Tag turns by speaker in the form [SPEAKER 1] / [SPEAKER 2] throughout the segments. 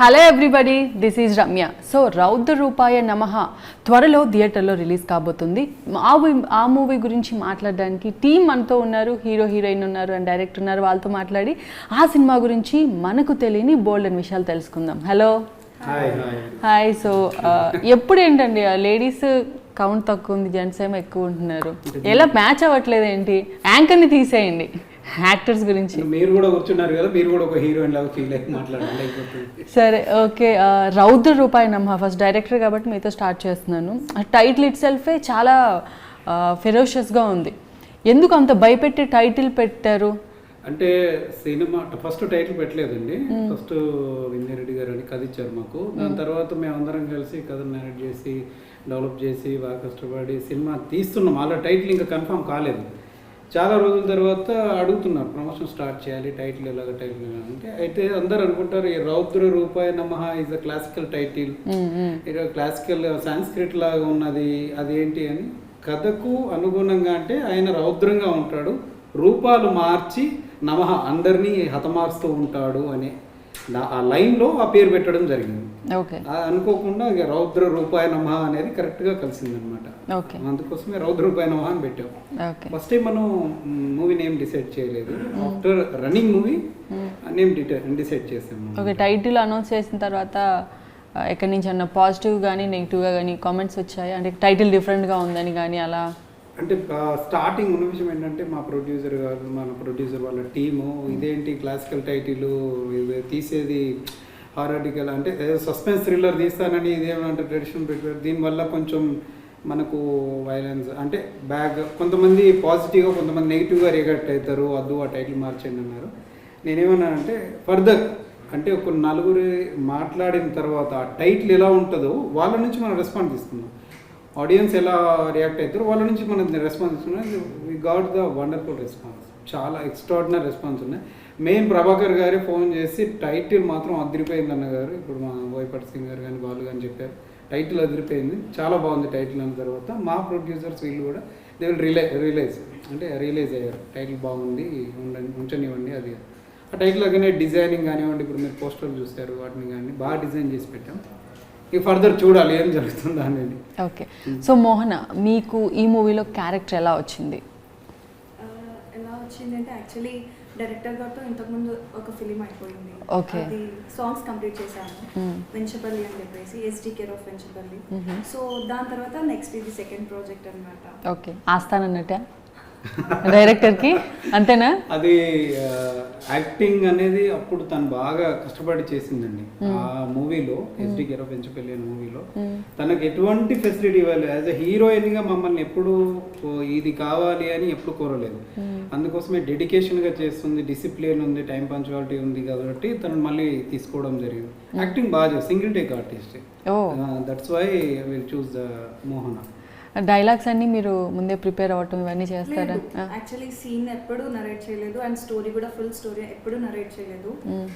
[SPEAKER 1] Hello everybody this is Ramya so Raudra Rupaya Namaha త్వరలో థియేటర్లో release కాబోతుంది. ఆ మూవీ ఆ మూవీ గురించి మాట్లాడడానికి టీం మనతో ఉన్నారు. హీరో హీరోయిన్ ఉన్నారు అండ్ డైరెక్టర్ ఉన్నారు. వాళ్ళతో మాట్లాడి ఆ సినిమా గురించి మనకు తెలియని బోల్డ్ అని విషయాలు తెలుసుకుందాం. హలో
[SPEAKER 2] హాయ్
[SPEAKER 1] సో ఎప్పుడు ఏంటండి? లేడీస్ కౌంట్ తక్కువ ఉంది జెంట్స్ ఏమో ఎక్కువ ఉంటున్నారు. ఎలా మ్యాచ్ అవ్వట్లేదు ఏంటి? యాంకర్ని తీసేయండి. యాక్టర్స్ గురించి.
[SPEAKER 2] మీరు కూడా కూర్చున్నారు కదా మీరు కూడా ఒక హీరోయిన్ లాగా ఫీల్ అయ్యి మాట్లాడండి అయిపోతుంది.
[SPEAKER 1] సరే ఓకే రౌద్ర రూపాయి నమ్మ ఫస్ట్ డైరెక్టర్ కాబట్టి మీతో స్టార్ట్ చేస్తున్నాను. టైటిల్ ఇట్ సెల్ఫే చాలా ఫెరోషియస్గా ఉంది. ఎందుకు అంత భయపెట్టి టైటిల్ పెట్టారు?
[SPEAKER 2] అంటే సినిమా ఫస్ట్ టైటిల్ పెట్టలేదండి. ఫస్ట్ వింజరెడ్డి గారు అని కథ ఇచ్చారు మాకు. దాని తర్వాత మేము అందరం కలిసి కథను నేరేట్ చేసి డెవలప్ చేసి బాగా కష్టపడి సినిమా తీస్తున్నాం. అలా టైటిల్ ఇంకా కన్ఫర్మ్ కాలేదు. చాలా రోజుల తర్వాత అడుగుతున్నారు ప్రమోషన్ స్టార్ట్ చేయాలి టైటిల్ ఎలాగ టైటిల్ అంటే అయితే అందరు అనుకుంటారు ఈ Raudra Rupaya Namaha is a classical title ఇక క్లాసికల్ సాంస్క్రిట్ లాగా ఉన్నది అదేంటి అని కథకు అనుగుణంగా అంటే ఆయన రౌద్రంగా ఉంటాడు రూపాలు మార్చి నమః అందరినీ హతమారుస్తూ ఉంటాడు అనే ఆ లైన్లో ఆ పేరు పెట్టడం జరిగింది. అనుకోకుండా ఇక రౌద్ర రూపాయ నమః అనేది కరెక్ట్గా కలిసిందనమాట.
[SPEAKER 1] ఓకే.
[SPEAKER 2] అందుకోసమే రౌద్ర రూపాయ నమః అని పెట్టాం.
[SPEAKER 1] ఓకే.
[SPEAKER 2] ఫస్ట్ టైం మనం మూవీ నేమ్ డిసైడ్ చేయలేదు. After running movie name decide చేసాము
[SPEAKER 1] ఓకే టైటిల్ అనౌన్స్ చేసిన తర్వాత ఎక్కడి నుంచి అన్న పాజిటివ్ కానీ నెగిటివ్గా కానీ కామెంట్స్ వచ్చాయి? అంటే టైటిల్ డిఫరెంట్గా ఉందని కానీ అలా?
[SPEAKER 2] అంటే స్టార్టింగ్ ఉన్న విషయం ఏంటంటే మా ప్రొడ్యూసర్ గారు మన ప్రొడ్యూసర్ వాళ్ళ టీము ఇదేంటి క్లాసికల్ టైటిల్ తీసేది హారాటికల్ అంటే సస్పెన్స్ థ్రిల్లర్ తీస్తానని ఇదేమంటే ట్రెడిషన్ పెట్టారు. దీనివల్ల కొంచెం మనకు వైలెన్స్ అంటే బ్యాగ్ కొంతమంది పాజిటివ్గా కొంతమంది నెగిటివ్గా రియాక్ట్ అవుతారు వద్దు ఆ టైటిల్ మార్చండి అన్నారు. నేనేమన్నానంటే ఫర్దర్ అంటే ఒక నలుగురు మాట్లాడిన తర్వాత ఆ టైటిల్ ఎలా ఉంటుందో వాళ్ళ నుంచి మనం రెస్పాన్స్ తీసుకుందాం. ఆడియన్స్ ఎలా రియాక్ట్ అవుతారో వాళ్ళ నుంచి మనం రెస్పాన్స్ ఇస్తున్నాం we got the wonderful response చాలా ఎక్స్ట్రాడినరీ రెస్పాన్స్ ఉన్నాయి. మెయిన్ ప్రభాకర్ గారే ఫోన్ చేసి టైటిల్ మాత్రం అదిరిపోయింది అన్న గారు ఇప్పుడు మా వైపట్ సింగ్ గారు కానీ వాళ్ళు కానీ చెప్పారు. టైటిల్ అదిరిపోయింది. చాలా బాగుంది టైటిల్ అన్న తర్వాత మా ప్రొడ్యూసర్స్ వీళ్ళు కూడా దే విల్ రిలై రియలైజ్ అంటే రియలైజ్ అయ్యారు. టైటిల్ బాగుంది ఉండండి ఉంచనివ్వండి అది. ఆ టైటిల్ again డిజైనింగ్ కానివ్వండి ఇప్పుడు మీరు పోస్టర్లు చూస్తారు వాటిని కానీ బాగా డిజైన్ చేసి పెట్టాం. ఇక ఫర్దర్ చూడాలి ఏం జరుగుతుందా అనేది.
[SPEAKER 1] ఓకే. సో మోహన మీకు ఈ మూవీలో క్యారెక్టర్ ఎలా వచ్చింది?
[SPEAKER 3] ఎలా వచ్చిందంటే యాక్చువల్లీ డైరెక్టర్ గారితో ఇంతకుముందు ఒక ఫిలిం అయిపోయింది. అది సాంగ్స్ కంప్లీట్ చేశాను
[SPEAKER 1] Hmm.
[SPEAKER 3] వెంచపల్లి అని చెప్పేసి SD care of Venchapalli
[SPEAKER 1] Mhm.
[SPEAKER 3] So దాని తర్వాత నెక్స్ట్ ఇది సెకండ్ ప్రాజెక్ట్ అనమాట
[SPEAKER 1] ఓకే ఆస్తానన్నట్ట డైరెక్టర్కి? అంతేనా?
[SPEAKER 2] అది యాక్టింగ్ అనేది అప్పుడు తను బాగా కష్టపడి చేసిందండి. ఆ మూవీలో ఎస్డి పెంచపల్లి అనే మూవీలో. తనకు ఎటువంటి ఫెసిలిటీ ఇవ్వాలి యాజ్ అ హీరోయిన్గా మమ్మల్ని ఎప్పుడు ఇది కావాలి అని ఎప్పుడు కోరలేదు. అందుకోసమే డెడికేషన్గా చేస్తుంది డిసిప్లిన్ ఉంది టైం పంచువాలిటీ ఉంది కాబట్టి తను మళ్ళీ తీసుకోవడం జరిగింది. యాక్టింగ్ బాగా single take artist. That's why will choose the Mohana.
[SPEAKER 1] Dialogues అన్ని మీరు ముందే ప్రిపేర్ అవ్వటం ఇవన్నీ చేస్తారా.
[SPEAKER 3] యాక్చువల్లీ సీన్ ఎప్పుడు నరేట్ చేయలేదు అండ్ స్టోరీ కూడా ఫుల్ స్టోరీ ఎప్పుడు నరేట్ చేయలేదు
[SPEAKER 1] మ్మ్.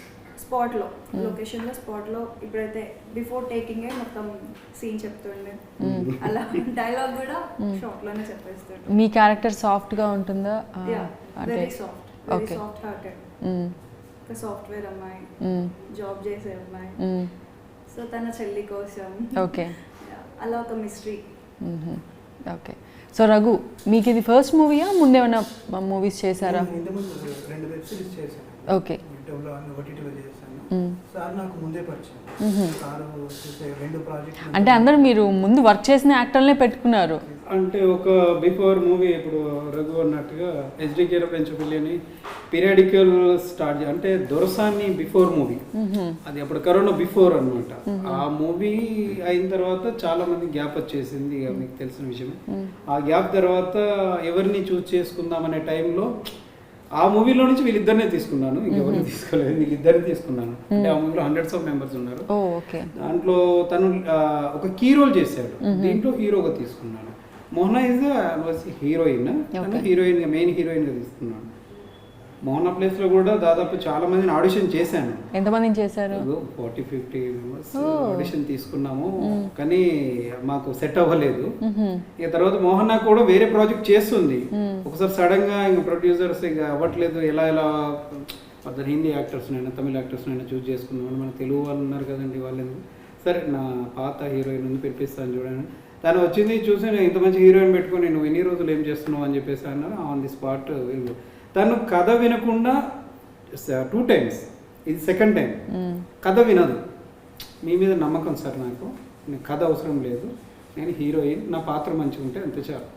[SPEAKER 3] స్పాట్లో లొకేషన్లో స్పాట్లో ఇప్పుడైతే బిఫోర్ టేకింగ్ మొత్తం సీన్ చెప్తుండే అలా డైలాగ్ కూడా షార్ట్లోనే చెప్పేస్తుండే
[SPEAKER 1] మీ క్యారెక్టర్ సాఫ్ట్గా ఉంటుందా
[SPEAKER 3] very soft very. Soft hearted. ఒక సాఫ్ట్వేర్ అమ్మాయి
[SPEAKER 1] మ్మ్.
[SPEAKER 3] జాబ్ చేసే అమ్మాయి
[SPEAKER 1] మ్మ్.
[SPEAKER 3] సో తన చెల్లి కోసం
[SPEAKER 1] ఓకే
[SPEAKER 3] అలా ఒక మిస్టరీ.
[SPEAKER 1] ఓకే. సో రఘు మీకు ఇది ఫస్ట్ మూవీయా ముందేమైనా మూవీస్ చేశారా? ఓకే.
[SPEAKER 4] సార్ నాకు ముందే పరిచయం. సారు రెండు
[SPEAKER 1] అంటే అందరూ మీరు ముందు వర్క్ చేసిన యాక్టర్లనే పెట్టుకున్నారు.
[SPEAKER 2] అంటే ఒక బిఫోర్ మూవీ ఇప్పుడు రఘు అన్నట్టుగా హెచ్డి పెంచుపల్లి అని పీరియాడికల్ స్టార్ట్ అంటే దొరసాన్ని బిఫోర్ మూవీ. అది అప్పుడు కరోనా బిఫోర్ అన్నమాట. ఆ మూవీ అయిన తర్వాత చాలా మంది గ్యాప్ వచ్చేసింది ఇక మీకు తెలిసిన విషయమే. ఆ గ్యాప్ తర్వాత ఎవరిని చూస్ చేసుకుందాం అనే టైంలో ఆ మూవీలో నుంచి వీళ్ళిద్దరినే తీసుకున్నాను. ఇంకెవరిని తీసుకోలేదు. వీళ్ళిద్దరిని తీసుకున్నాను. అంటే ఆ మూవీలో హండ్రెడ్స్ ఆఫ్ మెంబర్స్ ఉన్నారు. దాంట్లో తను ఒక కీ రోల్ చేశాడు. దీంట్లో హీరోగా తీసుకున్నాను. Mohana is was heroine. Heroine main హీరోయిన్గా తీసుకున్నాను. మోహన ప్లేస్లో కూడా దాదాపు చాలా మందిని ఆడిషన్ చేశాను.
[SPEAKER 1] ఎంతమందిని చేశారు?
[SPEAKER 2] ఫార్టీ ఫిఫ్టీ మెంబర్స్ ఆడిషన్ తీసుకున్నాము. కానీ మాకు సెట్ అవ్వలేదు. ఇక తర్వాత మోహన కూడా వేరే ప్రాజెక్ట్ చేస్తుంది. ఒకసారి సడన్గా ఇంక ప్రొడ్యూసర్స్ ఇక అవ్వట్లేదు. ఎలా ఎలా ఫర్దర్ హిందీ యాక్టర్స్నైనా తమిళ యాక్టర్స్నైనా చూస్ చేసుకుందామని మన తెలుగు వాళ్ళు ఉన్నారు కదండి వాళ్ళు ఎందుకు సరే నా పాత హీరోయిన్ ఉంది పెట్టిస్తాను చూడండి. తను వచ్చింది చూసి నేను ఇంత మంచి హీరోయిన్ పెట్టుకొని నువ్వు ఎన్ని రోజులు ఏం చేస్తున్నావు అని చెప్పేసి అన్నారు. ఆన్ ది స్పాట్ తను కథ వినకుండా టూ టైమ్స్ ఇది సెకండ్ టైం. కథ వినదు. మీ మీద నమ్మకం సార్ నాకు. నాకు కథ అవసరం లేదు. నేను హీరోయిన్ నా పాత్ర మంచిగా ఉంటే అంతే చాలు.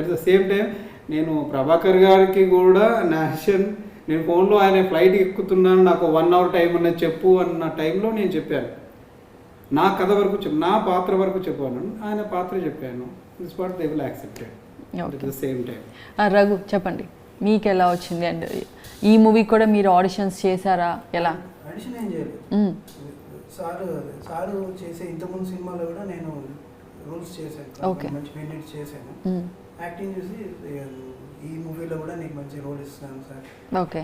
[SPEAKER 2] అట్ ద సేమ్ టైం నేను ప్రభాకర్ గారికి కూడా నేషన్ నేను ఫోన్లో ఆయన ఫ్లైట్ ఎక్కుతున్నాను నాకు వన్ అవర్ టైం ఉన్నది చెప్పు అన్న టైంలో నేను చెప్పాను. నా కథ వరకు చెప్పు నా పాత్ర వరకు చెప్పాను. ఆయన పాత్ర చెప్పాను. This what they will accepted the same time
[SPEAKER 1] Raghu చెప్పండి. మీకు ఎలా వచ్చింది? అండ్ ఈ మూవీ కూడా మీరు ఆడిషన్స్ చేశారా? ఎలా?
[SPEAKER 4] అడిషన్ ఏం చేయలేదు. సారు సారు చేసే ఇంతకుముందు సినిమాలో కూడా నేను రూల్స్ చేశాను.
[SPEAKER 1] Okay.
[SPEAKER 4] మంచి మినిట్స్ చేశాను. యాక్టింగ్ చూసి "ఇక ఈ మూవీలో కూడా నీకు మంచి రోల్ ఇస్తున్నాను సార్.
[SPEAKER 1] ఓకే.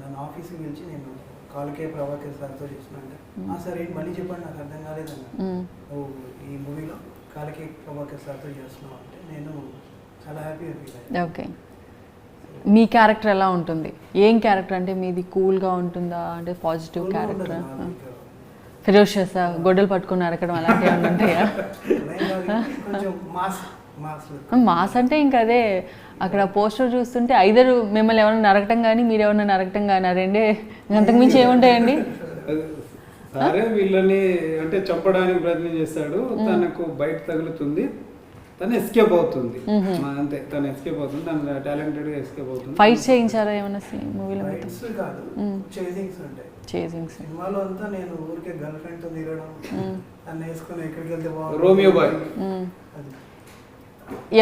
[SPEAKER 4] నన్ను ఆఫీస్కి పిలిచి నేను కాలకే ప్రభాకర్ సార్తో చేసిన అంటే
[SPEAKER 1] Hmm.
[SPEAKER 4] "ఆ, సార్ ఏంటి? మళ్ళీ చెప్పండి నాకు అర్థం కాలేదన్న
[SPEAKER 1] మ్మ్.
[SPEAKER 4] నువ్వు ఈ మూవీలో కాలకే ప్రభాకర్ సార్తో చేస్తున్నావు అంటే నేను చాలా హ్యాపీగా ఫీల్
[SPEAKER 1] ఓకే. మీ క్యారెక్టర్ ఎలా ఉంటుంది? ఏం క్యారెక్టర్ అంటే మీది కూల్గా ఉంటుందా? అంటే పాజిటివ్ క్యారెక్టర్. ఫిరోషియస్ గొడ్డలు పట్టుకుని అరకడం అలాంటివి ఏమైనా ఉంటాయా?
[SPEAKER 4] మాస్ మాస్
[SPEAKER 1] మాస్ అంటే ఇంకా అదే అక్కడ పోస్టర్ చూస్తుంటే ఐదరు మిమ్మల్ని ఎవరైనా నరకటం కానీ మీరు ఎవరైనా నరకటం కానీ ఆ రెండే అంతకుమించి ఏముంటాయండి?
[SPEAKER 2] సరే వీళ్ళని అంటే చంపడానికి ప్రయత్నం చేస్తాడు తనకు బయట తగులుతుంది. తను ఎస్కేప్ అవుతుంది. అంతే తను ఎస్కేప్ అవుతుంది తను టాలెంటెడ్గా ఎస్కేప్ అవుతుంది.
[SPEAKER 1] ఫైట్ చేయించారా ఏమైనా మూవీలో
[SPEAKER 4] ఫైట్స్ కాదు. చేసింగ్స్ ఉంటాయి
[SPEAKER 1] చేసింగ్స్
[SPEAKER 4] సినిమాలో అంతా నేను ఊరికే గర్ల్ ఫ్రెండ్తో తిరగడం నన్ను వేసుకొని ఎక్కడికి వెళ్తే బాగుంటుంది.
[SPEAKER 2] Romeo boy.
[SPEAKER 4] అది.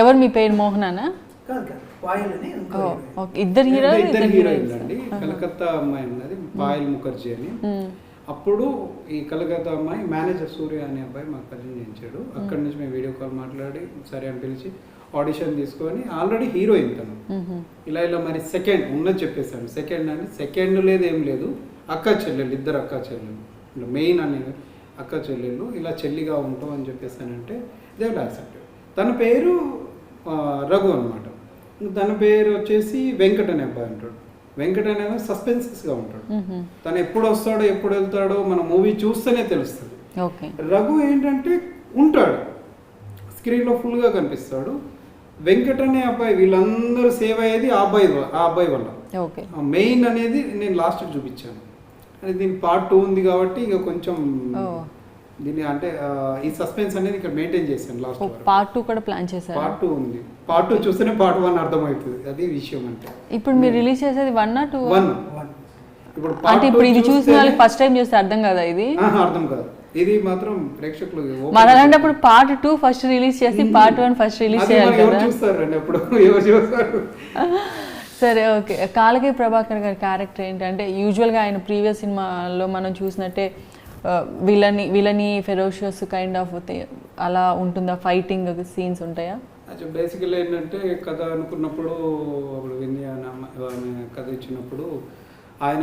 [SPEAKER 1] ఎవరు మీ పేరు? మోహనానా?
[SPEAKER 4] కాదు కాదు పాయల్ అని
[SPEAKER 1] ఇద్దరు హీరో
[SPEAKER 2] ఇద్దరు
[SPEAKER 1] హీరోయిన్స్.
[SPEAKER 2] అండి. కలకత్తా అమ్మాయి ఉన్నది పాయల్ ముఖర్జీ అని. అప్పుడు ఈ కలకత్తా అమ్మాయి మేనేజర్ సూర్య అనే అబ్బాయి మాకు పరిచయం చేయించాడు. అక్కడి నుంచి మేము వీడియో కాల్ మాట్లాడి సరే అని పిలిచి ఆడిషన్ తీసుకొని ఆల్రెడీ హీరోయిన్ తను ఇలా ఇలా మరి సెకండ్ ఉన్నది చెప్పేశాను సెకండ్ అని సెకండ్ లేదు ఏం లేదు. అక్క చెల్లెలు ఇద్దరు అక్క చెల్లెలు మెయిన్ అనే అక్క చెల్లెళ్ళు ఇలా చెల్లిగా ఉంటాం అని చెప్పేసానంటే దే యాక్సెప్టెడ్ తన పేరు రఘు అనమాట తన పేరు వచ్చేసి వెంకట్ అనే అబ్బాయి అంటాడు. వెంకట్ అనే సస్పెన్సెస్గా ఉంటాడు. తను ఎప్పుడు వస్తాడో ఎప్పుడు వెళ్తాడో మన మూవీ చూస్తేనే తెలుస్తుంది. రఘు ఏంటంటే ఉంటాడు. స్క్రీన్లో ఫుల్గా కనిపిస్తాడు. వెంకట్ అనే అబ్బాయి వీళ్ళందరూ సేవ్ అయ్యేది ఆ అబ్బాయి ఆ అబ్బాయి వల్ల. మెయిన్ అనేది నేను లాస్ట్ చూపించాను. అది దీని పార్ట్ టూ ఉంది కాబట్టి ఇక కొంచెం
[SPEAKER 1] ఓ.
[SPEAKER 2] దీని అంటే ఈ సస్పెన్స్ అనేది ఇక్కడ మెయింటైన్ చేశాను లాస్ట్
[SPEAKER 1] పార్ట్ టూ కూడా ప్లాన్ చేశారా?
[SPEAKER 2] పార్ట్ టూ ఉంది. పార్ట్ టూ చూస్తేనే పార్ట్ వన్ అర్థమవుతుంది. అది విషయం అంటే.
[SPEAKER 1] ఇప్పుడు మీరు రిలీజ్ చేసేది వన్ టూ
[SPEAKER 2] వన్. ఇప్పుడు
[SPEAKER 1] అంటే ఇప్పుడు ఇది చూసిన వాళ్ళకి ఫస్ట్ టైం చూస్తే అర్థం కదా ఇది?
[SPEAKER 2] ఆహా, అర్థం కాదు. ఇది మాత్రం ప్రేక్షకులు open
[SPEAKER 1] మరి అలాంటప్పుడు పార్ట్ టూ ఫస్ట్ రిలీజ్ చేసి పార్ట్ వన్ ఫస్ట్ రిలీజ్ చేయాలి కదా?
[SPEAKER 2] చూస్తారండి అప్పుడు? ఎవరు చూస్తారు?
[SPEAKER 1] సరే ఓకే. కాలకి ప్రభాకర్ గారి క్యారెక్టర్ ఏంటంటే యూజువల్గా ఆయన ప్రీవియస్ సినిమాలో మనం చూసినట్టే villainy villainy ferocious kind of అలా ఉంటుందా? ఫైటింగ్ సీన్స్ ఉంటాయా?
[SPEAKER 2] అచ్చా బేసికల్ ఏంటంటే కథ అనుకున్నప్పుడు అప్పుడు వింది ఆయన ఆమె కథ ఇచ్చినప్పుడు ఆయన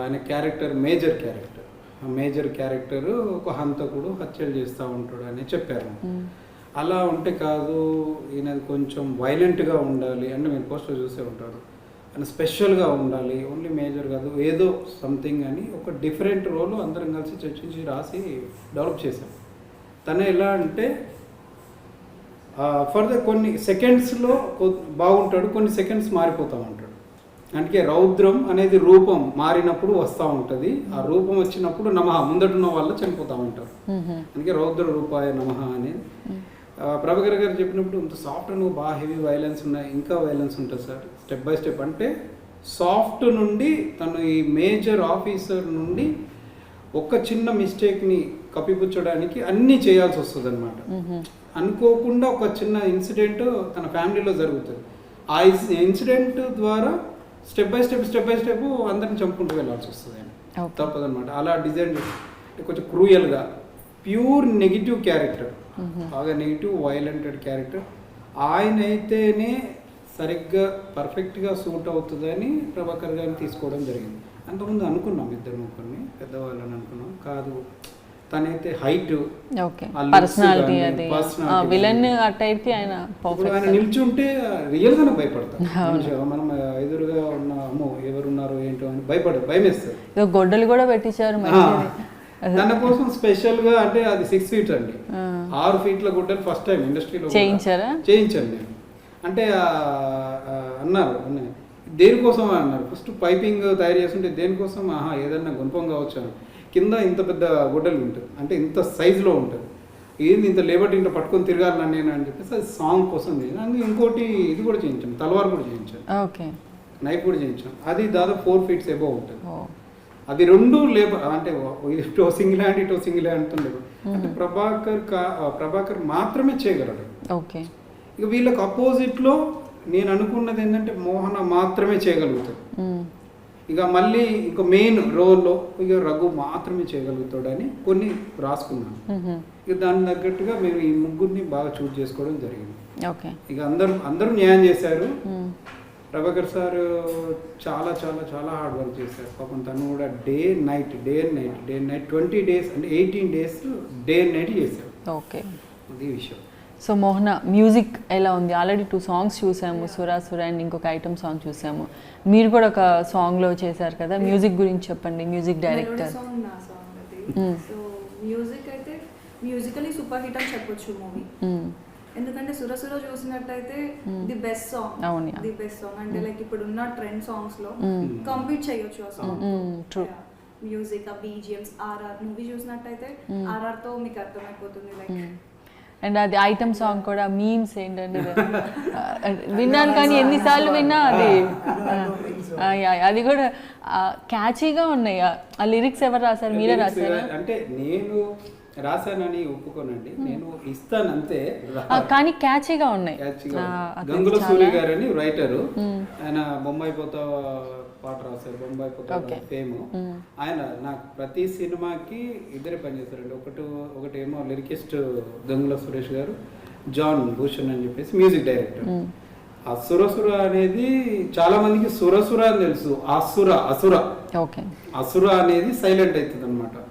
[SPEAKER 2] ఆయన క్యారెక్టర్ మేజర్ క్యారెక్టర్ ఆ మేజర్ క్యారెక్టర్ ఒక హంతకుడు హత్యలు చేస్తూ ఉంటాడు అని చెప్పారు అలా ఉంటే కాదు ఈయన కొంచెం వైలెంట్గా ఉండాలి అంటే మీరు పోస్టర్ చూసే ఉంటారు. ఆయన స్పెషల్గా ఉండాలి ఓన్లీ మేజర్ కాదు ఏదో సంథింగ్ అని ఒక డిఫరెంట్ రోల్ అందరం కలిసి చర్చించి రాసి డెవలప్ చేశాం. తను ఎలా అంటే ఫర్దర్ కొన్ని సెకండ్స్లో బాగుంటాడు కొన్ని సెకండ్స్ మారిపోతూ ఉంటాడు. అందుకే రౌద్రం అనేది రూపం మారినప్పుడు వస్తూ ఉంటుంది. ఆ రూపం వచ్చినప్పుడు నమః ముందటున్న వాళ్ళు చనిపోతూ ఉంటారు. అందుకే రౌద్ర రూపాయ నమః అనేది ప్రభాకర్ గారు చెప్పినప్పుడు ఇంత సాఫ్ట్ నువ్వు బాగా హెవీ వైలెన్స్ ఉన్నాయి ఇంకా వైలెన్స్ ఉంటుంది సార్. స్టెప్ బై స్టెప్ అంటే సాఫ్ట్ నుండి తను ఈ మేజర్ ఆఫీసర్ నుండి ఒక చిన్న మిస్టేక్ని కప్పిపుచ్చడానికి అన్నీ చేయాల్సి వస్తుంది అనమాట అనుకోకుండా ఒక చిన్న ఇన్సిడెంట్ తన ఫ్యామిలీలో జరుగుతుంది. ఆ ఇన్సిడెంట్ ద్వారా step by step step by step అందరిని చంపుకుంటూ వెళ్ళాల్సి వస్తుంది. తప్పదన్నమాట. అలా డిజైన్ కొంచెం క్రూయల్గా ప్యూర్ నెగిటివ్ క్యారెక్టర్ బాగా నెగిటివ్ వైలెంటెడ్ క్యారెక్టర్ ఆయన అయితేనే సరిగ్గా పర్ఫెక్ట్గా సూట్ అవుతుందని ప్రభాకర్ గారిని తీసుకోవడం జరిగింది. అంతకుముందు అనుకున్నాం ఇద్దరు ముగ్గురిని పెద్దవాళ్ళని అనుకున్నాం. కాదు తనైతే హైట్
[SPEAKER 1] పర్సనాలిటీ విలన్ ఆయన
[SPEAKER 2] ఆయన నిల్చుంటే రియల్ గానే భయపడతాం మంచిగా మనం ఎదురుగా ఉన్న అమ్మో ఎవరున్నారు ఏంటో అని భయపడ భయం వేస్తారు
[SPEAKER 1] గొడ్డలు కూడా పెట్టించారు
[SPEAKER 2] దాని కోసం స్పెషల్గా అంటే అది సిక్స్ ఫీట్ అండి. ఆరు ఫీట్ల గుడ్డలు ఫస్ట్ టైం ఇండస్ట్రీలో
[SPEAKER 1] చేయించారా?
[SPEAKER 2] చేయించాను నేను. అంటే అన్నారు అన్న- దేనికోసం అన్నారు? ఫస్ట్ పైపింగ్ తయారు చేస్తుంటే దేనికోసం ఆహా ఏదన్నా గుణపం కావచ్చు అని. కింద ఇంత పెద్ద గుడ్డలు ఉంటుంది అంటే ఇంత సైజులో ఉంటుంది ఏంది ఇంత లేబర్ ఇంత పట్టుకొని తిరగాలి నేను అని చెప్పేసి అది సాంగ్ కోసం అందుకే ఇంకోటి ఇది కూడా చేయించాను తలవారు కూడా చేయించాను
[SPEAKER 1] ఓకే.
[SPEAKER 2] నైఫ్ కూడా చేయించాను అది దాదాపు ఫోర్ ఫీట్స్ ఎబో ఉంటుంది. అది రెండు లేబర్ అంటే ఇటో సింగిల్ హ్యాండ్ ఇటో సింగిల్ హ్యాండ్ అంటే ప్రభాకర్ కా- ప్రభాకర్ మాత్రమే చేయగలడు.
[SPEAKER 1] ఓకే.
[SPEAKER 2] ఇక వీళ్ళకి అపోజిట్లో నేను అనుకున్నది ఏంటంటే మోహన మాత్రమే చేయగలుగుతాడు. ఇక మళ్ళీ ఇక మెయిన్ రోల్లో ఇక రఘు మాత్రమే చేయగలుగుతాడని కొన్ని రాసుకున్నాను. ఇక దానికి తగ్గట్టుగా మేము ఈ ముగ్గురిని బాగా చూస్ చేసుకోవడం జరిగింది. ఇక అందరూ అందరూ న్యాయం చేశారు. ప్రభాకర్ సార్ చాలా చాలా చాలా హార్డ్ వర్క్ చేశారు. పాపం తను కూడా day night day night day night twenty days అంటే ఎయిటీన్ డేస్ డే నైట్ చేశారు
[SPEAKER 1] ఓకే.
[SPEAKER 2] అది విషయం.
[SPEAKER 1] సో మోహన మ్యూజిక్ ఎలా ఉంది? ఆల్రెడీ టూ సాంగ్స్ చూసాము సురా సురా అండ్ ఇంకొక ఐటమ్ సాంగ్ చూసాము. మీరు కూడా ఒక సాంగ్లో చేశారు కదా మ్యూజిక్ గురించి చెప్పండి మ్యూజిక్ డైరెక్టర్
[SPEAKER 3] మ్యూజిక్ అయితే మ్యూజికలీ సూపర్ హిట్ అని చెప్పొచ్చు మూవీ ఎందుకంటే సురసుర చూసినట్టయితే. The best song. The best song అంటే లైక్ ఇప్పుడు ఉన్న ట్రెండ్
[SPEAKER 1] సాంగ్స్లో.
[SPEAKER 3] కంప్లీట్ చేయొచ్చు ఆ సాంగ్
[SPEAKER 1] ట్రూ
[SPEAKER 3] మ్యూజిక్ ఆ బీజిఎమ్స్ ఆర్ఆర్ మూవీ చూసినట్టయితే. ఆర్ఆర్తో మీకు అర్థమైపోతుంది లైక్
[SPEAKER 1] అండ్ అది ఐటమ్ సాంగ్ కూడా మీమ్స్ ఏంటంటే విన్నాను కానీ ఎన్నిసార్లు విన్నా అది. అది కూడా క్యాచీగా ఉన్నాయి. ఆ- లిరిక్స్ ఎవరు రాశారు? మీరే రాశారా?
[SPEAKER 2] అంటే నేను రాశానని ఒప్పుకోనండి. నేను ఇస్తానంతే.
[SPEAKER 1] ఆ, కానీ క్యాచీగా ఉన్నాయి.
[SPEAKER 2] గంగుల సూర్య గారు అని రైటరు. ఆయన బొంబాయి పోతా పాట రాశారు. బొంబాయి పోతా. ఫేమ్. ఆయన నాకు ప్రతి సినిమాకి ఇద్దరే పనిచేస్తారండి ఒకటి ఒకటేమో లిరికిస్ట్ గంగుల సురేష్ గారు జాన్ భూషణ్ అని చెప్పేసి మ్యూజిక్ డైరెక్టర్. ఆ సురసుర అనేది చాలా మందికి సురసుర అని తెలుసు. అసుర. అసుర అసుర అనేది సైలెంట్ అవుతుంది అనమాట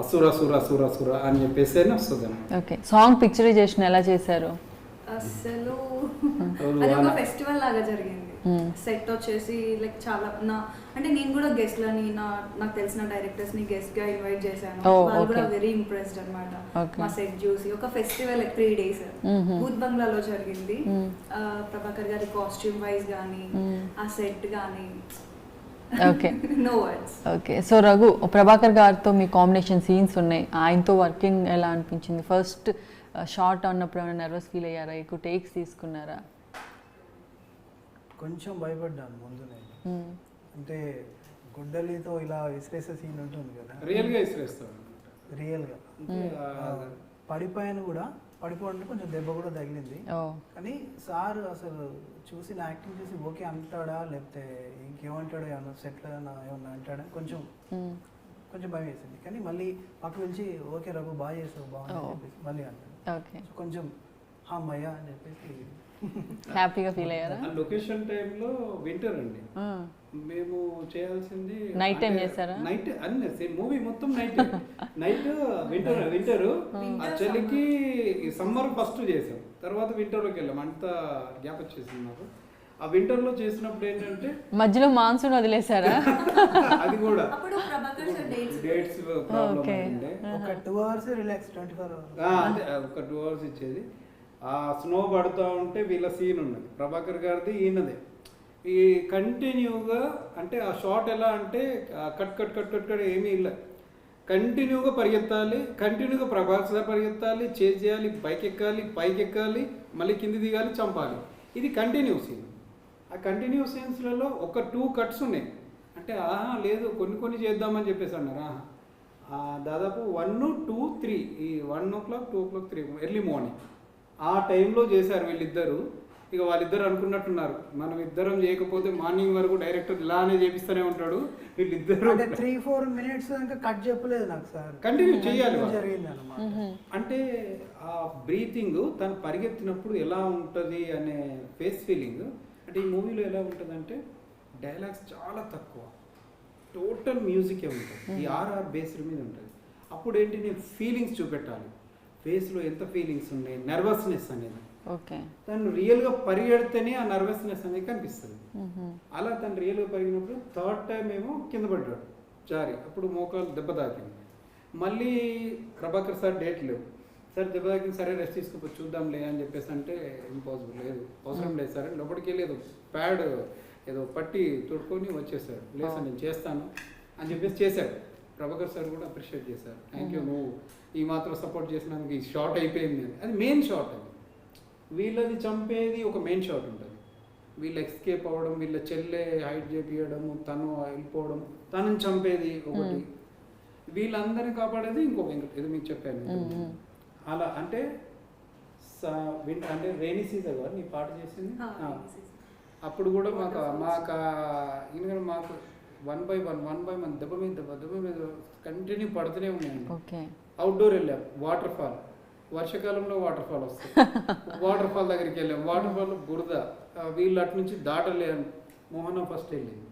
[SPEAKER 2] అసుర సుర సుర సుర అని చెప్పేసి అని వస్తుంది
[SPEAKER 1] ఓకే సాంగ్ పిక్చరైజేషన్ ఎలా చేశారు
[SPEAKER 3] అసలు అది ఒక. ఫెస్టివల్ లాగా జరిగింది
[SPEAKER 1] Hmm.
[SPEAKER 3] సెట్ వచ్చేసి లైక్ చాలా నా అంటే నేను కూడా గెస్ట్ లని నా నాకు తెలిసిన డైరెక్టర్స్ని గెస్ట్గా ఇన్వైట్ చేశాను
[SPEAKER 1] Oh,
[SPEAKER 3] వాళ్ళు కూడా. వెరీ ఇంప్రెస్డ్ అనమాట. మా సెట్ చూసి ఒక ఫెస్టివల్ త్రీ డేస్. బూత్ బంగ్లాలో జరిగింది
[SPEAKER 1] Hmm.
[SPEAKER 3] ఆ, ప్రభాకర్ గారి కాస్ట్యూమ్ వైజ్ కానీ
[SPEAKER 1] Hmm.
[SPEAKER 3] ఆ సెట్ కానీ
[SPEAKER 1] okay
[SPEAKER 3] no words
[SPEAKER 1] okay so Raghu Prabhakar గారితో మీ కాంబినేషన్ సీన్స్ ఉన్నాయి. ఆయనతో వర్కింగ్ ఎలా అనిపించింది? ఫస్ట్ షార్ట్ అన్నప్పుడు ఏమైనా నర్వస్ ఫీల్ అయ్యారా? ఎక్కువ టేక్స్ తీసుకున్నారా?
[SPEAKER 4] కొంచెం భయపడ్డాను ముందు నేను
[SPEAKER 1] మ్మ్.
[SPEAKER 4] అంటే గుడ్డలితో ఇలా విసిరేసే సీన్ ఉంటుంది కదా.
[SPEAKER 2] రియల్గా ఇసిరేస్తాడు
[SPEAKER 4] రియల్గా
[SPEAKER 2] ఆ-
[SPEAKER 4] పడిపోయాను కూడా. పడిపోవడానికి కొంచెం దెబ్బ కూడా తగిలింది. కానీ సార్ అసలు చూసి నా యాక్టింగ్ చూసి ఓకే అంటాడా లేకపోతే ఇంకేమంటాడో ఏమన్నా సెట్లో ఏమన్నా అంటాడా కొంచెం. కొంచెం భయం వేసింది. కానీ మళ్ళీ పక్క పిలిచి ఓకే రఘు బాగా చేసావు బాగుంది మళ్ళీ అంటాడు. కొంచెం అమ్మయ్య అని చెప్పేసి
[SPEAKER 1] హ్యాపీగా ఫీల్ అయ్యారా?
[SPEAKER 2] ఆ లొకేషన్ టైంలో వింటర్ అండి. మేము చేయాల్సింది
[SPEAKER 1] Night time
[SPEAKER 2] అంటే
[SPEAKER 1] చేశారా?
[SPEAKER 2] నైట్ అన్ని సేమ్ మూవీ మొత్తం నైట్ నైట్ వింటర్ వింటర్ ఆ
[SPEAKER 3] Winter,
[SPEAKER 2] చలికి సమ్మర్ ఫస్ట్ చేసాం. తర్వాత వింటర్లోకి వెళ్ళాం. అంత గ్యాప్ వచ్చేసింది నాకు ఆ వింటర్లో చేసినప్పుడు ఏంటంటే
[SPEAKER 1] మధ్యలో మాన్సూన్ వదిలేశారా?
[SPEAKER 2] అది కూడా.
[SPEAKER 3] Dates
[SPEAKER 2] problem. ఉండే
[SPEAKER 4] ఒక two hours relax twenty four hours
[SPEAKER 2] ఒక టూ అవర్స్ ఇచ్చేది. ఆ స్నో పడుతూ ఉంటే వీళ్ళ సీన్ ఉన్నది. ప్రభాకర్ గారిది ఈయనదే. ఈ కంటిన్యూగా అంటే ఆ షార్ట్ ఎలా అంటే cut cut cut cut cut ఏమీ ఇలా కంటిన్యూగా పరిగెత్తాలి కంటిన్యూగా ప్రభాస్ పరిగెత్తాలి చేజ్ చేయాలి బైక్ ఎక్కాలి పైకి ఎక్కాలి మళ్ళీ కింది దిగాలి చంపాలి. ఇది కంటిన్యూ సీన్ ఆ కంటిన్యూ సీన్స్లలో ఒక టూ కట్స్ ఉన్నాయి. అంటే ఆహా లేదు కొన్ని కొన్ని చేద్దామని చెప్పేసి అన్నారు. ఆహా. దాదాపు వన్ టూ త్రీ ఈ one o'clock two o'clock three early morning ఆ టైంలో చేశారు వీళ్ళిద్దరు. ఇక వాళ్ళిద్దరు అనుకున్నట్టున్నారు. మనం ఇద్దరం చేయకపోతే మార్నింగ్ వరకు డైరెక్టర్ ఇలానే చేపిస్తూనే ఉంటాడు. వీళ్ళిద్దరు
[SPEAKER 4] అంటే త్రీ ఫోర్ మినిట్స్ కట్ చెప్పలేదు నాకు సార్.
[SPEAKER 2] Continue చేయాలి వాళ్ళు.
[SPEAKER 4] జరిగింది అనమాట
[SPEAKER 2] అంటే ఆ బ్రీతింగ్ తను పరిగెత్తినప్పుడు ఎలా ఉంటుంది అనే ఫేస్ ఫీలింగ్ అంటే ఈ మూవీలో ఎలా ఉంటుందంటే డైలాగ్స్ చాలా తక్కువ. టోటల్ మ్యూజికే ఉంటుంది. ఈ ఆర్ఆర్ బేస్డ్ మీద ఉంటుంది. అప్పుడు ఏంటి నేను ఫీలింగ్స్ చూపెట్టాలి. ఫేస్లో ఎంత ఫీలింగ్స్ ఉన్నాయి? నర్వస్నెస్ అనేది.
[SPEAKER 1] ఓకే.
[SPEAKER 2] తను రియల్గా పరిగెడితేనే ఆ నర్వస్నెస్ అనేది కనిపిస్తుంది. అలా తను రియల్గా పరిగినప్పుడు థర్డ్ టైం ఏమో కింద పడ్డాడు. జారి. అప్పుడు మోకాలు దెబ్బ తాకింది. మళ్ళీ ప్రభాకర్ సార్ డేట్ లేవు. సార్ దెబ్బ తాకింది. సరే రెస్ట్ తీసుకోపోయి చూద్దాంలే అని చెప్పేసి అంటే ఇంపాసిబుల్ లేదు. అవసరం లేదు సార్ లోపలికి వెళ్ళి ఏదో ప్యాడ్ ఏదో పట్టి తొడుకొని వచ్చేసాడు. లేదు సార్ నేను చేస్తాను అని చెప్పేసి చేశాడు. ప్రభాకర్ సార్ కూడా అప్రిషియేట్ చేశారు. థ్యాంక్ యూ నువ్వు ఈ మాత్రం సపోర్ట్ చేసినందుకు ఈ షార్ట్ అయిపోయింది అని. అది మెయిన్ షార్ట్ అది. వీళ్ళది చంపేది ఒక మెయిన్ షాట్ ఉంటుంది. వీళ్ళు ఎస్కేప్ అవ్వడం వీళ్ళ చెల్లె హైట్ చేపియడం తను వెళ్ళిపోవడం తనని చంపేది ఒకటి. వీళ్ళందరిని కాపాడేది ఇంకో వెంకట ఇది మీకు చెప్పాను అలా అంటే అంటే రైనీ సీజన్ కదా నీ పాట చేసింది. అప్పుడు కూడా మాకు మాకు ఎందుకంటే మాకు one by one one by one దెబ్బ మీద దెబ్బ దెబ్బ మీద కంటిన్యూ పడుతూనే ఉన్నాయండి. అవుట్డోర్ వెళ్ళాం. వాటర్ ఫాల్ వర్షాకాలంలో వాటర్ ఫాల్ వస్తాయి వాటర్ ఫాల్ దగ్గరికి వెళ్ళాం. వాటర్ ఫాల్ బురద వీళ్ళు అటు నుంచి దాటలేరు. మోహన ఫస్ట్ వెళ్ళింది.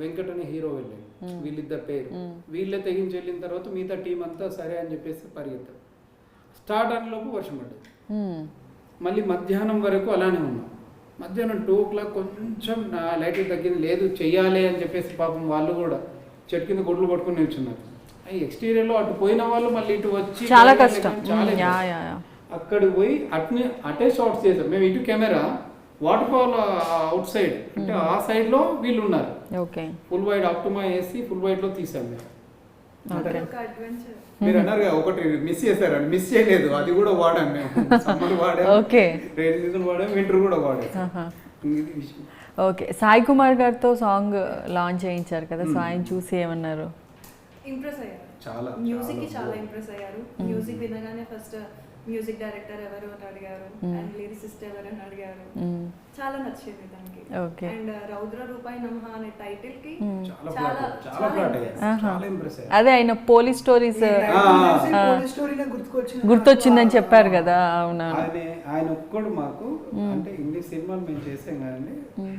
[SPEAKER 2] వెంకట్ అనే హీరో వెళ్ళాడు. వీళ్ళిద్దరు పేరు. వీళ్ళే తెగించి వెళ్ళిన తర్వాత మిగతా టీం అంతా సరే అని చెప్పేసి పరిగెత్తారు స్టార్ట్ లోపు వర్షం పడ్డది. మళ్ళీ మధ్యాహ్నం వరకు అలానే ఉన్నాం. మధ్యాహ్నం టూ ఓ క్లాక్ కొంచెం లైట్ తగ్గింది. లేదు చెయ్యాలి అని చెప్పేసి పాపం వాళ్ళు కూడా చెట్టు కింద గొడ్లు పట్టుకుని నిల్చున్నారు. ఈ ఎక్స్టీరియర్లో అటు పోయిన వాళ్ళు మళ్ళీ ఇటు వచ్చి
[SPEAKER 1] చాలా కష్టం.
[SPEAKER 2] చాలా. అక్కడికి పోయి అట్నే అటే షార్ట్స్ చేసాం మేము ఇటు camera waterfall outside అంటే ఆ సైడ్లో వీళ్ళు ఉన్నారు.
[SPEAKER 1] ఓకే.
[SPEAKER 2] ఫుల్ వైడ్ అప్టుమా వేసి ఫుల్ వైడ్లో తీసాం మేము. మీరు అన్నారు ఒకటి మిస్ చేశారు మిస్ చేయలేదు. అది కూడా వాడాం మేము. సమ్మర్ వాడాం.
[SPEAKER 1] ఓకే.
[SPEAKER 2] రైన్ సీజన్ వాడాం వింటర్ కూడా వాడాం.
[SPEAKER 1] ఆహా.
[SPEAKER 2] ఇది విషయం.
[SPEAKER 1] ఓకే. సాయి కుమార్ గారితో సాంగ్ లాంచ్ చేయించారు కదా. సో ఆయన చూసి ఏమన్నారు?
[SPEAKER 3] ఇంప్రెస్ అయ్యారు.
[SPEAKER 2] చాలా,
[SPEAKER 3] మ్యూజిక్కి
[SPEAKER 2] చాలా
[SPEAKER 3] ఇంప్రెస్ అయ్యారు. మ్యూజిక్ వినగానే ఫస్ట్ మ్యూజిక్ డైరెక్టర్ ఎవరు అని అడిగారు. అండ్ లిరిసిస్ట్ ఎవరు అని అడిగారు.
[SPEAKER 1] మ్మ్.
[SPEAKER 3] చాలా నచ్చింది
[SPEAKER 1] Okay.
[SPEAKER 3] అండ్ రౌద్ర రూపాయి నమః అనే టైటిల్కి
[SPEAKER 2] చాలా
[SPEAKER 3] చాలా
[SPEAKER 2] అయ్యారు
[SPEAKER 1] అదే ఆయన పోలీస్ స్టోరీస్
[SPEAKER 4] పోలీస్ స్టోరీనే గుర్తుకొచ్చింది.
[SPEAKER 1] గుర్తొచ్చిందని చెప్పారు కదా అవునా
[SPEAKER 2] ఆయన ఆయన ఒక్కడు మాకు అంటే ఇన్ని సినిమాలు మేము చేసాం కానీ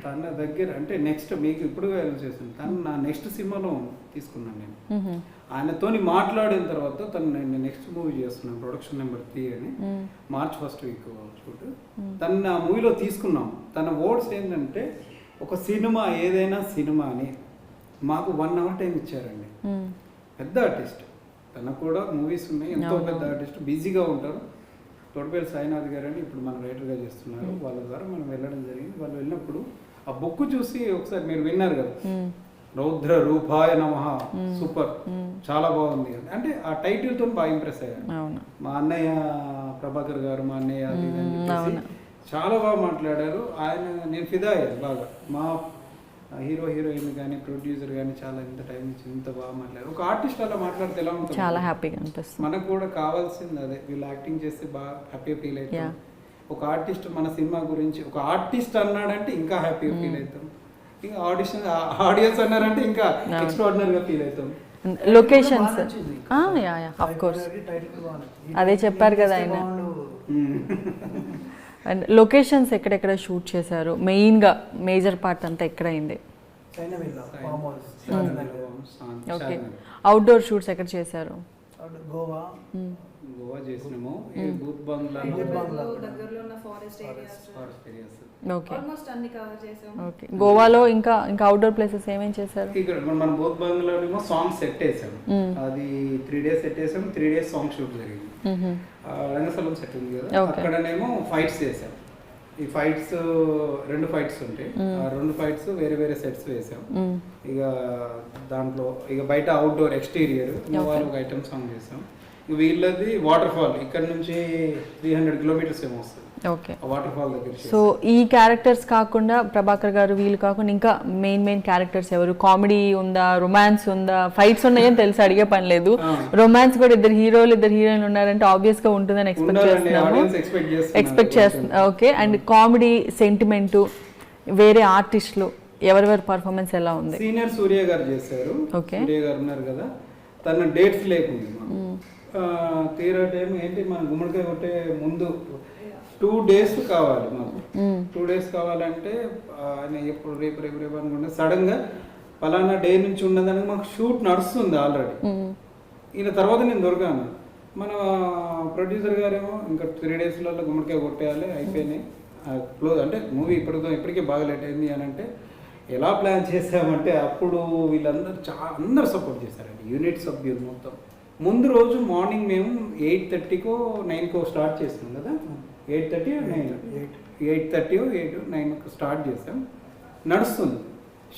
[SPEAKER 2] తన దగ్గర అంటే నెక్స్ట్ మీకు ఇప్పుడు చేస్తాను తను నా నెక్స్ట్ సినిమాలో తీసుకున్నాను నేను. ఆయనతోని మాట్లాడిన తర్వాత తను నేను నెక్స్ట్ మూవీ చేస్తున్నాను ప్రొడక్షన్ నెంబర్ త్రీ అని. మార్చ్ ఫస్ట్ వీక్ షూట్ తను నా మూవీలో తీసుకున్నాం. తన వర్డ్స్ ఏంటంటే ఒక సినిమా ఏదైనా సినిమా అని మాకు వన్ అవర్ టైం ఇచ్చారండి. పెద్ద ఆర్టిస్ట్ తనకు కూడా మూవీస్ ఉన్నాయి ఎంతో పెద్ద ఆర్టిస్ట్ బిజీగా ఉంటారు. తోటపల్లి సాయినాథ్ గారు అని ఇప్పుడు మన రైటర్గా చేస్తున్నారు. వాళ్ళ ద్వారా మనం వెళ్ళడం జరిగింది. వాళ్ళు వెళ్ళినప్పుడు ఆ బుక్ చూసి ఒకసారి మీరు విన్నారు కదా. రౌద్ర రూపాయ నమ. సూపర్. చాలా బాగుంది. అంటే ఆ టైటిల్తో బాగా ఇంప్రెస్ అయ్యారు. మా అన్నయ్య ప్రభాకర్ గారు మా అన్నయ్య అది చాలా బాగా మాట్లాడారు. ఆయన నేను ఫిదా అయ్యాను బాగా. మా హీరో హీరోయిన్ కానీ ప్రొడ్యూసర్ కానీ చాలా ఇంత టైం ఇచ్చి ఇంత బాగా మాట్లాడారు. ఒక ఆర్టిస్ట్ అలా మాట్లాడితే ఎలా ఉంటుంది?
[SPEAKER 1] చాలా హ్యాపీగా అనిపిస్తుంది.
[SPEAKER 2] మనకు కూడా కావాల్సింది అదే. వీళ్ళు యాక్టింగ్ చేస్తే బాగా హ్యాపీగా ఫీల్ అవుతాం. ఒక ఆర్టిస్ట్ మన సినిమా గురించి ఒక ఆర్టిస్ట్ అన్నాడంటే ఇంకా హ్యాపీగా ఫీల్ అవుతాం. ఇంకా ఆడిషన్ ఆడియన్స్ అన్నారంటే ఇంకా ఎక్స్ట్రాడినరీగా ఫీల్ అవుతాం.
[SPEAKER 1] Locations. Yeah yeah of course అదే చెప్పారు కదా ఆయన. అండ్ లొకేషన్స్ ఎక్కడెక్కడ షూట్ చేశారు? మెయిన్గా మేజర్ పార్ట్ అంతా ఎక్కడ అయింది
[SPEAKER 4] చైనా. వెళ్ళాం farm house
[SPEAKER 1] okay outdoor shoots ఎక్కడ చేశారు?
[SPEAKER 4] గోవా
[SPEAKER 2] గోవా చేసినాము. ఈ బూత్ బంగ్లా
[SPEAKER 3] దగ్గరలో ఉన్న forest areas
[SPEAKER 2] forest areas
[SPEAKER 1] okay.
[SPEAKER 3] Almost అన్ని కవర్ చేసాం
[SPEAKER 1] ఓకే. గోవాలో ఇంకా ఇంకా అవుట్డోర్ ప్లేసెస్ ఏమేం చేశారు?
[SPEAKER 2] ఇక్కడ మన మన బోత్ బంగ్లాలో సాంగ్ సెట్ వేసాం అది త్రీ డేస్ సెట్ వేసాం త్రీ డేస్ సాంగ్ షూట్ జరిగింది. రంగస్థలం సెట్ ఉంది కదా. అక్కడనేమో ఫైట్స్ చేసాం ఈ ఫైట్స్ రెండు ఫైట్స్ ఉంటాయి. ఆ రెండు ఫైట్స్ వేరే వేరే సెట్స్ వేసాం. ఇక దాంట్లో ఇక బయట అవుట్డోర్ ఎక్స్టీరియర్ ఒక ఐటమ్ సాంగ్ చేసాం వీళ్ళది వాటర్ ఫాల్ ఇక్కడ నుంచి త్రీ హండ్రెడ్ కిలోమీటర్స్ ఏమో వస్తుంది.
[SPEAKER 1] ఓకే
[SPEAKER 2] వాటర్ ఫాల్ దగ్గర
[SPEAKER 1] సో ఈ క్యారెక్టర్స్ కాకుండా ప్రభాకర్ గారు వీళ్ళు కాకుండా ఇంకా మెయిన్ మెయిన్ క్యారెక్టర్స్ ఎవరు? కామెడీ ఉందా? రొమాన్స్ ఉందా? ఫైట్స్ ఉన్నాయని తెలిసి? అడిగే పని లేదు. రొమాన్స్ కూడా ఇద్దరు హీరోలు ఇద్దరు హీరోయిన్లు ఉన్నారంటే ఆబ్వియస్గా ఉంటుందని ఎక్స్పెక్ట్ చేస్తున్నాము.
[SPEAKER 2] ఎక్స్పెక్ట్
[SPEAKER 1] చేస్తున్నా ఓకే అండ్ కామెడీ సెంటిమెంట్ వేరే ఆర్టిస్టులు ఎవరెవరి పర్ఫార్మెన్స్ ఎలా ఉంది?
[SPEAKER 2] సీనియర్ సూర్య గారు చేశారు.
[SPEAKER 1] Okay.
[SPEAKER 2] సూర్య గారు ఉన్నారు కదా. తన డేట్స్. ఆ, తీరా టైం ఏంటి? మన గుమ్మడికాయ కొట్టే ముందు టూ డేస్ కావాలి మాకు. టూ డేస్ కావాలంటే ఆయన ఎప్పుడు రేపు రేపు రేపు అనుకుంటే సడన్గా పలానా డే నుంచి ఉన్నదానికి మాకు షూట్ నడుస్తుంది ఆల్రెడీ. ఈయన తర్వాత నేను దొరికాను. మన ప్రొడ్యూసర్ గారేమో ఇంకా త్రీ డేస్లలో గుమ్మడికాయ కొట్టేయాలి అయిపోయినాయి. క్లోజ్ అంటే మూవీ ఇప్పటితో ఇప్పటికే బాగా లేట్ అయింది అని అంటే ఎలా ప్లాన్ చేసామంటే అప్పుడు వీళ్ళందరూ చాలా అందరు సపోర్ట్ చేశారండి. యూనిట్ సభ్యులు మొత్తం. ముందు రోజు మార్నింగ్ మేము ఎయిట్ థర్టీకో నైన్కో స్టార్ట్ చేసాం కదా? Eight thirty nine. Eight. Thirty eight nine start చేసాం నడుస్తుంది.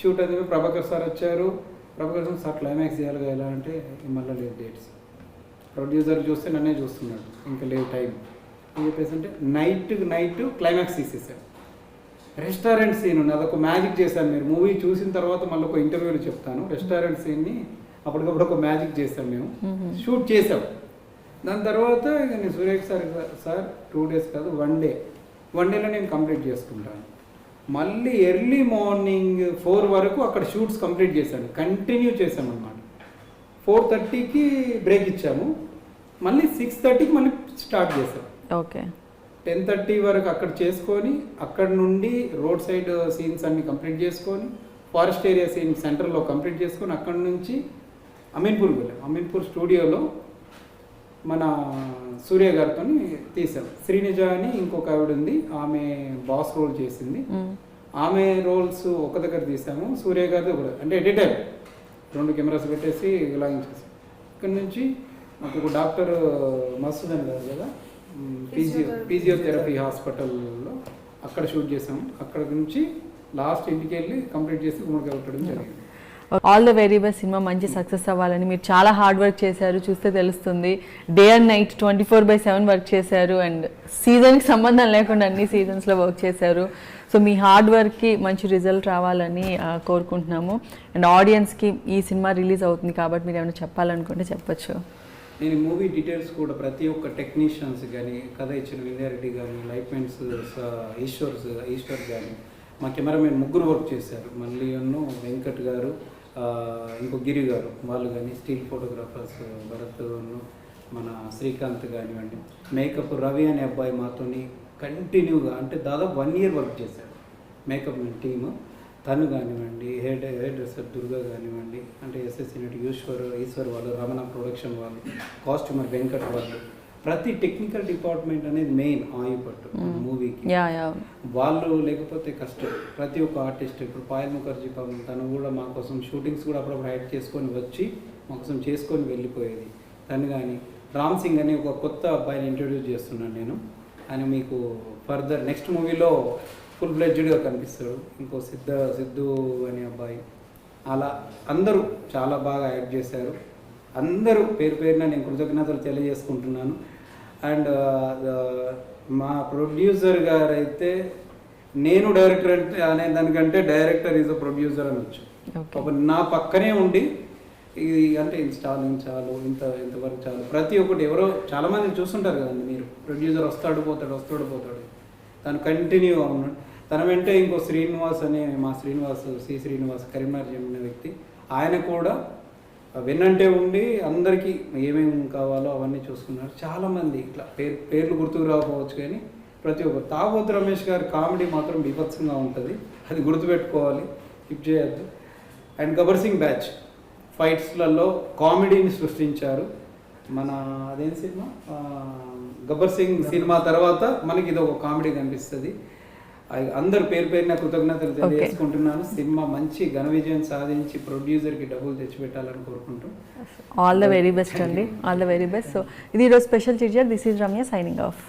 [SPEAKER 2] షూట్ అది ప్రభాకర్ సార్ వచ్చారు. ప్రభాకర్ సార్ సార్ క్లైమాక్స్ చేయాలి ఎలా అంటే మళ్ళీ లేదు డేట్స్. ప్రొడ్యూసర్ చూస్తే నన్నే చూస్తున్నాడు. ఇంకా లేదు టైం. అని చెప్పేసి అంటే నైట్ నైట్ క్లైమాక్స్ తీసేసాను రెస్టారెంట్ సీన్ ఉంది అదొక మ్యాజిక్ చేశాను మీరు. మూవీ చూసిన తర్వాత మళ్ళీ ఒక ఇంటర్వ్యూలో చెప్తాను. రెస్టారెంట్ సీన్ని అప్పటికప్పుడు ఒక మ్యాజిక్ చేసాం మేము. షూట్ చేసాం దాని తర్వాత ఇక నేను Suresh sir sir two days కాదు వన్ డే. వన్ డేలో నేను కంప్లీట్ చేసుకుంటాను. మళ్ళీ ఎర్లీ మార్నింగ్ ఫోర్ వరకు అక్కడ షూట్స్ కంప్లీట్ చేశాను. కంటిన్యూ చేశాం అనమాట ఫోర్ థర్టీకి బ్రేక్ ఇచ్చాము. మళ్ళీ సిక్స్ థర్టీకి మళ్ళీ స్టార్ట్ చేసాం
[SPEAKER 1] ఓకే.
[SPEAKER 2] టెన్ థర్టీ వరకు అక్కడ చేసుకొని అక్కడ నుండి రోడ్ సైడ్ సీన్స్ అన్ని కంప్లీట్ చేసుకొని ఫారెస్ట్ ఏరియా సీన్ సెంటర్లో కంప్లీట్ చేసుకొని అక్కడ నుంచి అమీన్పూర్ వెళ్ళాం. అమీన్పూర్ స్టూడియోలో మన సూర్య గారితో తీసాం. శ్రీనిజ అని ఇంకొక ఆవిడ ఉంది ఆమె బాస్ రోల్ చేసింది. ఆమె రోల్స్ ఒక దగ్గర తీసాము. సూర్య గారిది ఒక అంటే ఎట్ టైం రెండు కెమెరాస్ పెట్టేసి లాగించేసాం ఇక్కడ నుంచి మాకు ఒక డాక్టర్ మసూద్ అని గారు కదా ఫిజియో ఫిజియోథెరపీ హాస్పిటల్లో అక్కడ షూట్ చేసాము. అక్కడ నుంచి లాస్ట్ ఇంటికి వెళ్ళి కంప్లీట్ చేసి గుమ్మడికాయ కొట్టడం జరిగింది.
[SPEAKER 1] All the very best cinema మంచి సక్సెస్ అవ్వాలని. మీరు చాలా హార్డ్ వర్క్ చేశారు చూస్తే తెలుస్తుంది. Day and night twenty four by seven work చేశారు అండ్ సీజన్కి సంబంధం లేకుండా అన్ని సీజన్స్లో వర్క్ చేశారు. సో మీ హార్డ్ వర్క్కి మంచి రిజల్ట్ రావాలని కోరుకుంటున్నాము. అండ్ ఆడియన్స్కి ఈ సినిమా రిలీజ్ అవుతుంది కాబట్టి మీరు ఏమైనా చెప్పాలనుకుంటే చెప్పచ్చు.
[SPEAKER 2] నేను మూవీ డీటెయిల్స్ కూడా ప్రతి ఒక్క టెక్నీషియన్స్ కానీ కథ ఇచ్చిన విద్యారెడ్డి కానీ లైట్మెన్స్ ఈశ్వర్స్ ఈశ్వర్ కానీ మా కెమెరామెన్ ముగ్గురు వర్క్ చేశారు. మళ్ళీ వెంకట్ గారు ఇంకో గిరి గారు వాళ్ళు కానీ స్టిల్ ఫోటోగ్రాఫర్స్ భరత్ మన శ్రీకాంత్ కానివ్వండి మేకప్ రవి అనే అబ్బాయి మాతోని కంటిన్యూగా అంటే దాదాపు వన్ ఇయర్ వర్క్ చేశారు. Makeup team. తను కానివ్వండి హెయిర్ హెయిర్ డ్రెస్సర్ దుర్గా కానివ్వండి అంటే ఎస్ఎస్సి నటి ఈశ్వర్ ఈశ్వర్ వాళ్ళు రమణ ప్రొడక్షన్ వాళ్ళు కాస్ట్యూమర్ వెంకట్ వాళ్ళు ప్రతి టెక్నికల్ డిపార్ట్మెంట్ అనేది మెయిన్ ఆయు పట్టు మూవీకి
[SPEAKER 1] యా
[SPEAKER 2] వాళ్ళు లేకపోతే కష్టం. ప్రతి ఒక్క ఆర్టిస్ట్ ఇప్పుడు పాయల్ ముఖర్జీ పాపం తను కూడా మా కోసం షూటింగ్స్ కూడా అప్పుడప్పుడు హైడ్ చేసుకొని వచ్చి మా కోసం చేసుకొని వెళ్ళిపోయేది. తను కానీ రామ్ సింగ్ అని ఒక కొత్త అబ్బాయిని ఇంట్రొడ్యూస్ చేస్తున్నాను నేను. ఆయన మీకు ఫర్దర్ నెక్స్ట్ మూవీలో ఫుల్ బ్లెడ్జ్డ్గా కనిపిస్తాడు. ఇంకో సిద్ధ సిద్ధు అనే అబ్బాయి. అలా అందరూ చాలా బాగా యాక్ట్ చేశారు. అందరూ పేరు పేరున నేను కృతజ్ఞతలు తెలియజేసుకుంటున్నాను. అండ్ మా ప్రొడ్యూసర్ గారైతే నేను డైరెక్టర్ అంటే అనే దానికంటే డైరెక్టర్ ఈజ్ అ ప్రొడ్యూసర్ అనొచ్చు
[SPEAKER 1] Okay.
[SPEAKER 2] ఒక నా పక్కనే ఉండి ఇది అంటే ఇది చాలు ఇంత చాలు ఇంత ఇంతవరకు చాలు. ప్రతి ఒక్కటి ఎవరో చాలా మంది చూస్తుంటారు కదండి మీరు. ప్రొడ్యూసర్ వస్తాడు పోతాడు వస్తాడు పోతాడు. తను కంటిన్యూగా ఉన్నాడు. తన వెంటే ఇంకో శ్రీనివాస్ అనే మా శ్రీనివాస్ సి శ్రీనివాస్ కరీంనగర్ చెందిన వ్యక్తి. ఆయన కూడా వెన్నంటే ఉండి అందరికీ ఏమేమి కావాలో అవన్నీ చూసుకున్నారు. చాలామంది ఇట్లా పేరు పేర్లు గుర్తుకు రాకపోవచ్చు కానీ ప్రతి ఒక్కరు తాగోతు రమేష్ గారి కామెడీ మాత్రం బీభత్సంగా ఉంటుంది. అది గుర్తుపెట్టుకోవాలి. హిప్ చేయొద్దు. అండ్ గబర్ సింగ్ బ్యాచ్ ఫైట్స్లలో కామెడీని సృష్టించారు. మన అదేం సినిమా? గబ్బర్ సింగ్ సినిమా తర్వాత మనకి ఇది ఒక కామెడీ కనిపిస్తుంది. అందరు పేరు పేరున కృతజ్ఞతలు తెలియజేసుకుంటున్నాను. సినిమా మంచి ఘన విజయం సాధించి ప్రొడ్యూసర్కి డబ్బులు తెచ్చిపెట్టాలని కోరుకుంటూ
[SPEAKER 1] ఆల్ ద వెరీ బెస్ట్ అండి all the very best so ఇది ఈరోజు special teacher this is Ramya signing off